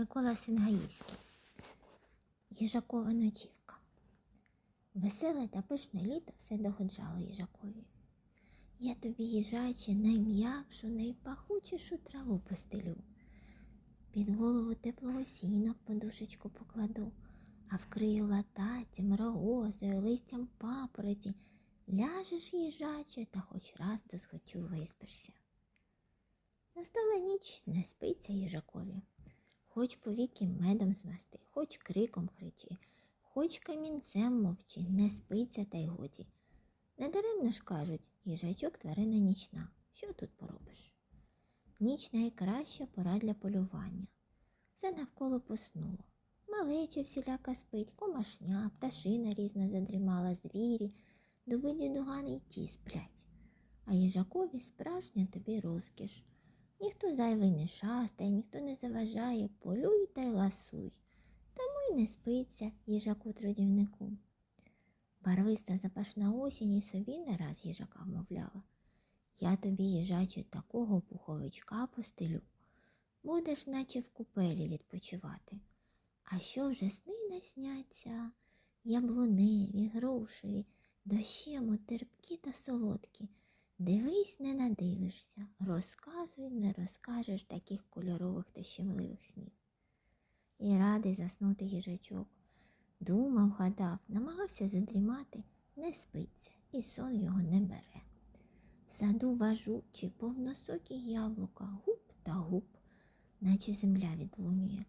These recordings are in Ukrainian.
Микола Сингаївський. Їжакова ночівка. Веселе та пишне літо все догоджало їжакові. Я тобі, їжаче, найм'якшу, найпахучішу траву постелю. Під голову теплого сіна подушечку покладу, а вкрию лататтям, рогозою, листям папороті. Ляжеш, їжаче, та хоч раз досхочу виспишся. Настала ніч, не спиться їжакові. Хоч повіки медом змести, хоч криком кричи, хоч камінцем мовчи, не спиться та й годі. Недаремно ж кажуть, їжачок тварина нічна. Що тут поробиш? Ніч найкраща пора для полювання. Все навколо поснуло. Малеча всіляка спить, комашня, пташина різна задрімала, звірі, дуби дідугани й ті сплять. А їжакові справжня тобі розкіш. Ніхто зайвий не шастає, ніхто не заважає, полюй та й ласуй. Тому й не спиться їжаку трудівнику. Барвиста запашна осінь і собі не раз їжака вмовляла. Я тобі, їжаче, такого пуховичка постелю. Будеш, наче в купелі відпочивати. А що вже сни насняться? Яблуневі, грушеві, дощему терпкі та солодкі. Дивись, не надивишся, розказуй, не розкажеш таких кольорових та щемливих снів. І радий заснути їжачок. Думав, гадав, намагався задрімати, не спиться, і сон його не бере. В саду важучі, повносокі яблука, гуп та гуп, наче земля відлунює,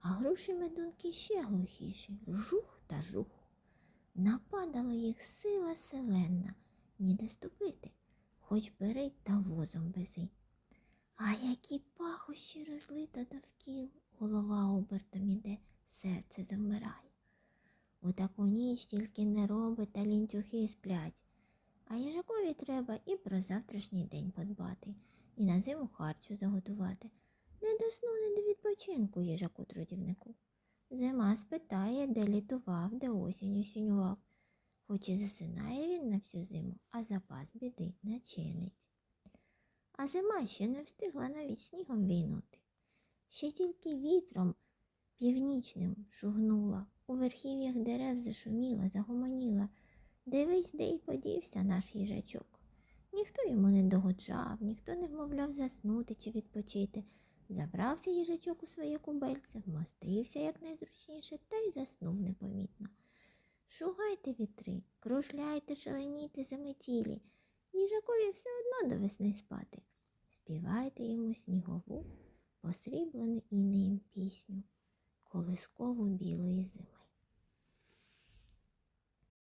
а груші медунки ще глухіші, жух та жух. Нападала їх сила селенна, ніде ступити, хоч бери та возом вези. А які пахощі розлито довкіл, голова обертом іде, серце завмирає. У таку ніч тільки не роби та лінтюхи сплять, а їжакові треба і про завтрашній день подбати, і на зиму харчу заготувати. Не до сну, не до відпочинку їжаку трудівнику. Зима спитає, де літував, де осінь осінював. Хоч і засинає він на всю зиму, а запас біди не чинить. А зима ще не встигла навіть снігом війнути. Ще тільки вітром північним шугнула, у верхів'ях дерев зашуміла, загомоніла. Дивись, де й подівся наш їжачок. Ніхто йому не догоджав, ніхто не вмовляв заснути чи відпочити. Забрався їжачок у своє кубельце, вмостився якнайзручніше та й заснув непомітно. Шугайте вітри, кружляйте, шаленійте заметілі, їжакові все одно до весни спати. Співайте йому снігову, посріблену інеєм пісню, колискову білої зими.